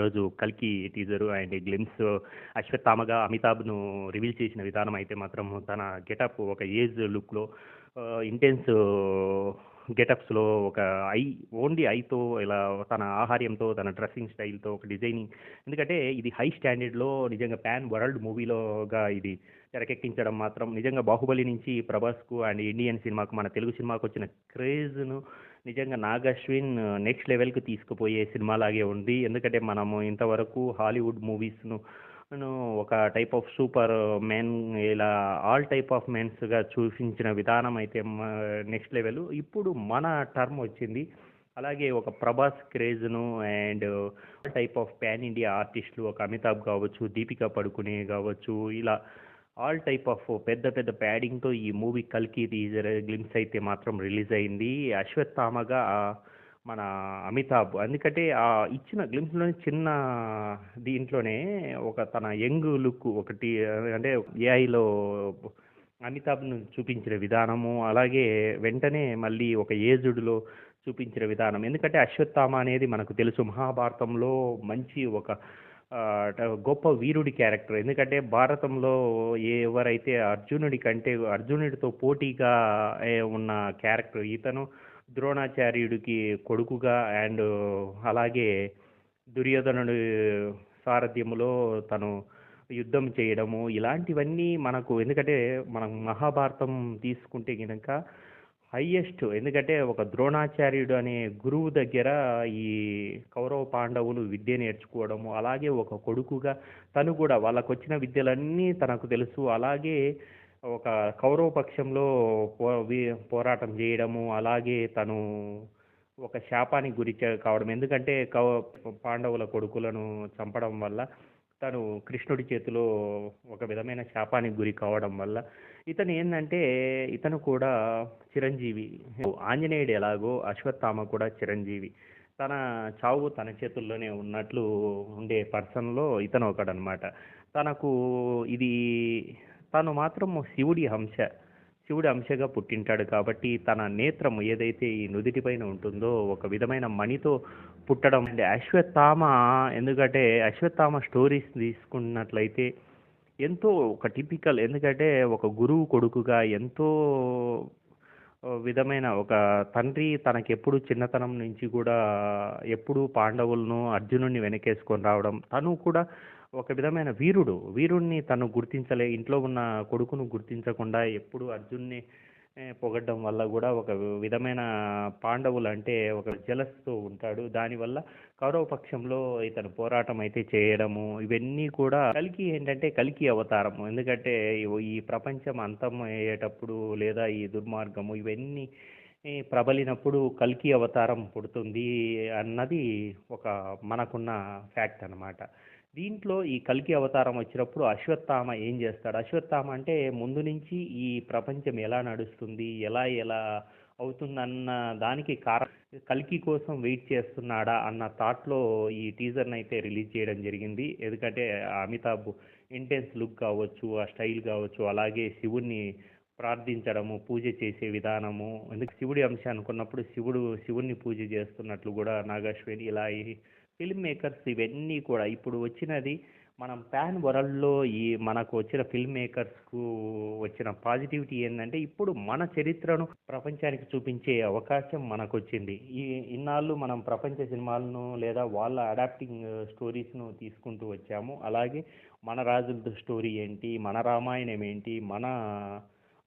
ఈరోజు కల్కి teaser and glimpse అశ్వత్థామగా అమితాబ్ను రివీల్ చేసిన విధానం అయితే మాత్రం తన గెటప్ ఒక ఏజ్ లుక్లో ఇంటెన్స్ గెటప్స్లో ఒక ఐ ఓన్లీ ఐతో ఇలా తన ఆహార్యంతో తన డ్రెస్సింగ్ స్టైల్తో ఒక డిజైనింగ్. ఎందుకంటే ఇది హై స్టాండర్డ్లో నిజంగా ప్యాన్ వరల్డ్ మూవీలోగా ఇది తెరకెక్కించడం మాత్రం నిజంగా బాహుబలి నుంచి ప్రభాస్కు అండ్ ఇండియన్ సినిమాకు మన తెలుగు సినిమాకు వచ్చిన క్రేజ్ను నిజంగా నాగశ్విన్ నెక్స్ట్ లెవెల్కి తీసుకుపోయే సినిమాలాగే ఉంది. ఎందుకంటే మనము ఇంతవరకు హాలీవుడ్ మూవీస్ను ఒక టైప్ ఆఫ్ సూపర్ మెన్ ఇలా ఆల్ టైప్ ఆఫ్ మెన్స్గా చూపించిన విధానం అయితే నెక్స్ట్ లెవెల్ ఇప్పుడు మన టర్మ్ వచ్చింది. అలాగే ఒక Prabhas క్రేజ్ను and type of pan India ఆర్టిస్టులు ఒక అమితాబ్ కావచ్చు దీపికా పడుకునే కావచ్చు ఇలా ఆల్ టైప్ ఆఫ్ పెద్ద పెద్ద ప్యాడింగ్తో ఈ మూవీ కల్కి టీజర్ గ్లిమ్స్ అయితే మాత్రం రిలీజ్ అయింది. అశ్వత్థామగా మన అమితాబ్. ఎందుకంటే ఆ ఇచ్చిన గ్లిమ్స్లోని చిన్న దీంట్లోనే ఒక తన యంగ్ లుక్ ఒకటి అంటే ఏఐలో అమితాబ్ను చూపించిన విధానము అలాగే వెంటనే మళ్ళీ ఒక ఏజుడ్లో చూపించిన విధానం. ఎందుకంటే అశ్వత్థామ అనేది మనకు తెలుసు మహాభారతంలో మంచి ఒక గొప్ప వీరుడి క్యారెక్టర్. ఎందుకంటే భారతంలో ఎవరైతే అర్జునుడి కంటే అర్జునుడితో పోటీగా ఉన్న క్యారెక్టర్ ఇతను ద్రోణాచార్యుడికి కొడుకుగా అండ్ అలాగే దుర్యోధనుడి సారథ్యములో తను యుద్ధం చేయడము ఇలాంటివన్నీ మనకు ఎందుకంటే మనం మహాభారతం తీసుకుంటే కనుక హయ్యెస్ట్ ఎందుకంటే ఒక ద్రోణాచార్యుడు అనే గురువు దగ్గర ఈ కౌరవ పాండవులు విద్య నేర్చుకోవడము అలాగే ఒక కొడుకుగా తను కూడా వాళ్ళకు వచ్చిన విద్యలన్నీ తనకు తెలుసు. అలాగే ఒక కౌరవ పక్షంలో పో పోరాటం చేయడము అలాగే తను ఒక శాపానికి గురి కావడం. ఎందుకంటే కౌ పాండవుల కొడుకులను చంపడం వల్ల తను కృష్ణుడి చేతిలో ఒక విధమైన శాపానికి గురి కావడం వల్ల ఇతను ఏంటంటే ఇతను కూడా చిరంజీవి. ఆంజనేయుడు ఎలాగో అశ్వత్థామ కూడా చిరంజీవి. తన చావు తన చేతుల్లోనే ఉన్నట్లు ఉండే పర్సన్లో ఇతను ఒకడనమాట తనకు ఇది తను మాత్రం శివుడి అంశ శివుడి అంశగా పుట్టింటాడు కాబట్టి తన నేత్రం ఏదైతే ఈ నుదిటిపైన ఉంటుందో ఒక విధమైన మణితో పుట్టడం. అంటే అశ్వత్థామ ఎందుకంటే అశ్వత్థామ స్టోరీస్ తీసుకున్నట్లయితే ఎంతో ఒక టిపికల్ ఎందుకంటే ఒక గురువు కొడుకుగా ఎంతో విధమైన ఒక తండ్రి తనకెప్పుడు చిన్నతనం నుంచి కూడా ఎప్పుడు పాండవులను అర్జునుడిని వెనకేసుకొని రావడం. తను కూడా ఒక విధమైన వీరుడు. వీరుణ్ణి తను గుర్తించలే. ఇంట్లో ఉన్న కొడుకును గుర్తించకుండా ఎప్పుడు అర్జున్ని పొగడ్డం వల్ల కూడా ఒక విధమైన పాండవులు అంటే ఒక జలస్తో ఉంటాడు. దానివల్ల కౌరవ పక్షంలో ఇతను పోరాటం అయితే చేయడము ఇవన్నీ కూడా కలికి ఏంటంటే కలికి అవతారం ఎందుకంటే ఈ ప్రపంచం అంతం అయ్యేటప్పుడు లేదా ఈ దుర్మార్గము ఇవన్నీ ప్రబలినప్పుడు కల్కి అవతారం పుడుతుంది అన్నది ఒక మనకున్న ఫ్యాక్ట్ అనమాట దీంట్లో ఈ కల్కి అవతారం వచ్చినప్పుడు అశ్వత్థామ ఏం చేస్తాడు? అశ్వత్థామ అంటే ముందు నుంచి ఈ ప్రపంచం ఎలా నడుస్తుంది? ఎలా ఎలా అవుతుందన్న దానికి కారణం కల్కి కోసం వెయిట్ చేస్తున్నాడా అన్న థాట్లో ఈ టీజర్ని అయితే రిలీజ్ చేయడం జరిగింది. ఎందుకంటే అమితాబ్ ఇంటెన్స్ లుక్ కావచ్చు ఆ స్టైల్ కావచ్చు అలాగే శివుణ్ణి ప్రార్థించడము పూజ చేసే విధానము. ఎందుకు? శివుడి అంశం అనుకున్నప్పుడు శివుడు శివుణ్ణి పూజ చేస్తున్నట్లు కూడా నాగశ్వేని ఇలా ఫిల్మ్ మేకర్స్ ఇవన్నీ కూడా. ఇప్పుడు వచ్చినది మనం ప్యాన్ వరల్డ్లో ఈ మనకు వచ్చిన ఫిల్మ్ మేకర్స్కు వచ్చిన పాజిటివిటీ ఏంటంటే ఇప్పుడు మన చరిత్రను ప్రపంచానికి చూపించే అవకాశం మనకు వచ్చింది ఈ ఇన్నాళ్ళు మనం ప్రపంచ సినిమాలను లేదా వాళ్ళ అడాప్టింగ్ స్టోరీస్ను తీసుకుంటూ వచ్చాము. అలాగే మన రాజుల స్టోరీ ఏంటి మన రామాయణం ఏంటి మన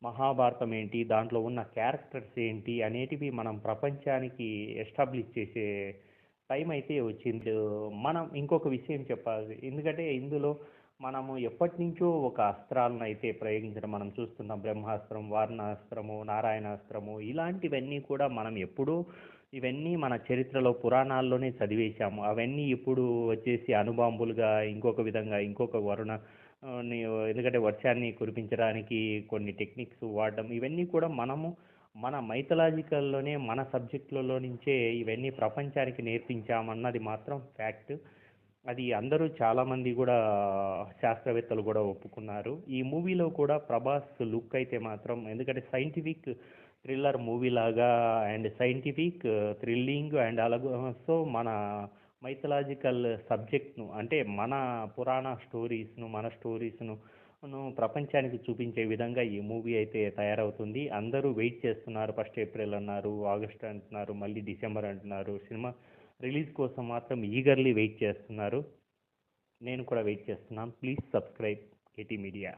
మహాభారతం ఏంటి దాంట్లో ఉన్న క్యారెక్టర్స్ ఏంటి అనేటివి మనం ప్రపంచానికి ఎస్టాబ్లిష్ చేసే టైం అయితే వచ్చింది. మనం ఇంకొక విషయం చెప్పాలి. ఎందుకంటే ఇందులో మనము ఎప్పటి నుంచో ఒక అస్త్రాలను అయితే ప్రయోగించడం మనం చూస్తున్నాం బ్రహ్మాస్త్రం వారణాస్త్రము నారాయణాస్త్రము ఇలాంటివన్నీ కూడా మనం ఎప్పుడూ ఇవన్నీ మన చరిత్రలో పురాణాల్లోనే చదివేశాము. అవన్నీ ఇప్పుడు వచ్చేసి అనుబాంబులుగా ఇంకొక విధంగా ఇంకొక వరుణ ఎందుకంటే వర్షాన్ని కురిపించడానికి కొన్ని టెక్నిక్స్ వాడడం ఇవన్నీ కూడా మనము మన మైథలాజికల్లోనే మన సబ్జెక్టులలో నుంచే ఇవన్నీ ప్రపంచానికి నేర్పించామన్నది మాత్రం ఫ్యాక్ట్ అది అందరూ చాలామంది కూడా శాస్త్రవేత్తలు కూడా ఒప్పుకున్నారు. ఈ మూవీలో కూడా ప్రభాస్ లుక్ అయితే మాత్రం ఎందుకంటే సైంటిఫిక్ థ్రిల్లర్ మూవీ లాగా అండ్ సైంటిఫిక్ థ్రిల్లింగ్ అండ్ అలాగే సో మన మైథలాజికల్ సబ్జెక్ట్ను అంటే మన పురాణ స్టోరీస్ను మన స్టోరీస్ను ను ప్రపంచానికి చూపించే విధంగా ఈ మూవీ అయితే తయారవుతుంది. అందరూ వెయిట్ చేస్తున్నారు. ఫస్ట్ ఏప్రిల్ అన్నారు ఆగస్ట్ అంటున్నారు మళ్ళీ డిసెంబర్ అంటున్నారు. సినిమా రిలీజ్ కోసం మాత్రం ఈగర్లీ వెయిట్ చేస్తున్నారు. నేను కూడా వెయిట్ చేస్తున్నాను. Please subscribe KT media.